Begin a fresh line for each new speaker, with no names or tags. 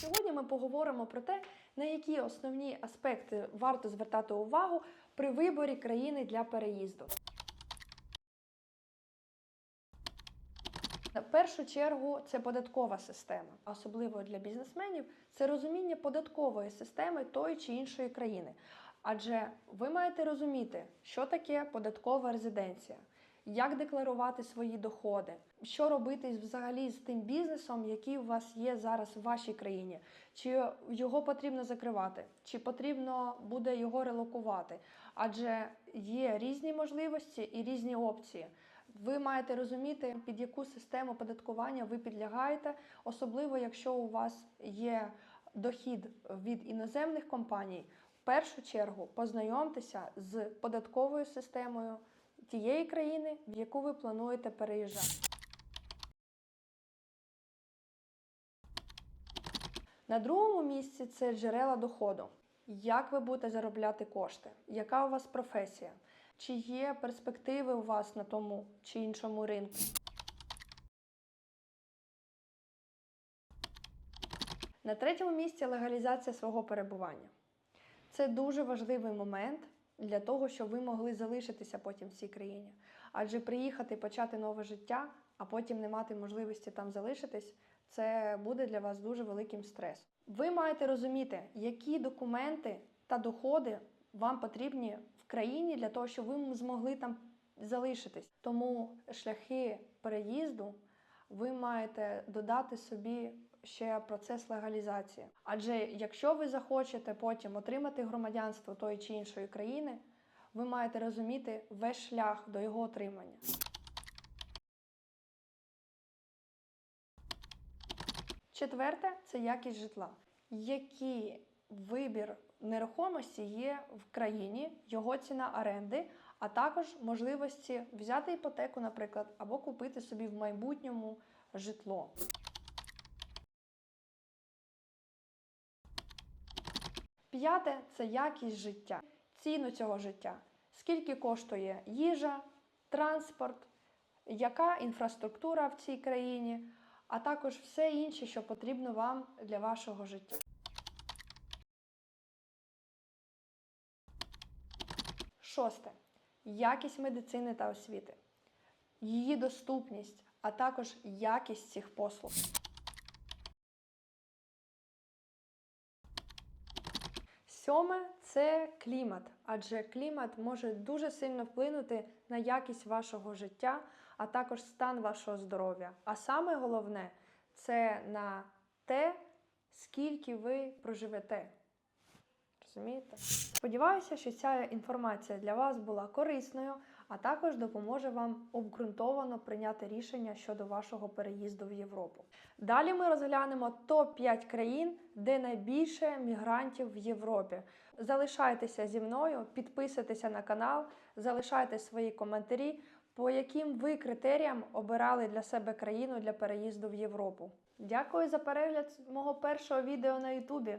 Сьогодні ми поговоримо про те, на які основні аспекти варто звертати увагу при виборі країни для переїзду. В першу чергу це податкова система, особливо для бізнесменів, це розуміння податкової системи тої чи іншої країни. Адже ви маєте розуміти, що таке податкова резиденція, як декларувати свої доходи, що робити взагалі з тим бізнесом, який у вас є зараз в вашій країні, чи його потрібно закривати, чи потрібно буде його релокувати. Адже є різні можливості і різні опції. Ви маєте розуміти, під яку систему податкування ви підлягаєте, особливо якщо у вас є дохід від іноземних компаній. В першу чергу познайомтеся з податковою системою тієї країни, в яку ви плануєте переїжджати. На другому місці це джерела доходу. Як ви будете заробляти кошти? Яка у вас професія? Чи є перспективи у вас на тому чи іншому ринку? На третьому місці легалізація свого перебування. Це дуже важливий момент для того, щоб ви могли залишитися потім в цій країні. Адже приїхати почати нове життя, а потім не мати можливості там залишитись, це буде для вас дуже великим стресом. Ви маєте розуміти, які документи та доходи вам потрібні в країні для того, щоб ви змогли там залишитись. Тому шляхи переїзду ви маєте додати собі ще процес легалізації. Адже якщо ви захочете потім отримати громадянство тої чи іншої країни, ви маєте розуміти весь шлях до його отримання. Четверте це якість житла. Який вибір нерухомості є в країні, його ціна оренди, а також можливості взяти іпотеку, наприклад, або купити собі в майбутньому житло. П'яте це якість життя, ціну цього життя. Скільки коштує їжа, транспорт, яка інфраструктура в цій країні, а також все інше, що потрібно вам для вашого життя. Шосте якість медицини та освіти, її доступність, а також якість цих послуг. Сьоме це клімат, адже клімат може дуже сильно вплинути на якість вашого життя, а також стан вашого здоров'я. А саме головне це на те, скільки ви проживете. Розумієте? Сподіваюся, що ця інформація для вас була корисною, а також допоможе вам обґрунтовано прийняти рішення щодо вашого переїзду в Європу. Далі ми розглянемо топ-5 країн, де найбільше мігрантів в Європі. Залишайтеся зі мною, підписуйтеся на канал, залишайте свої коментарі, по яким ви критеріям обирали для себе країну для переїзду в Європу. Дякую за перегляд мого першого відео на Ютубі.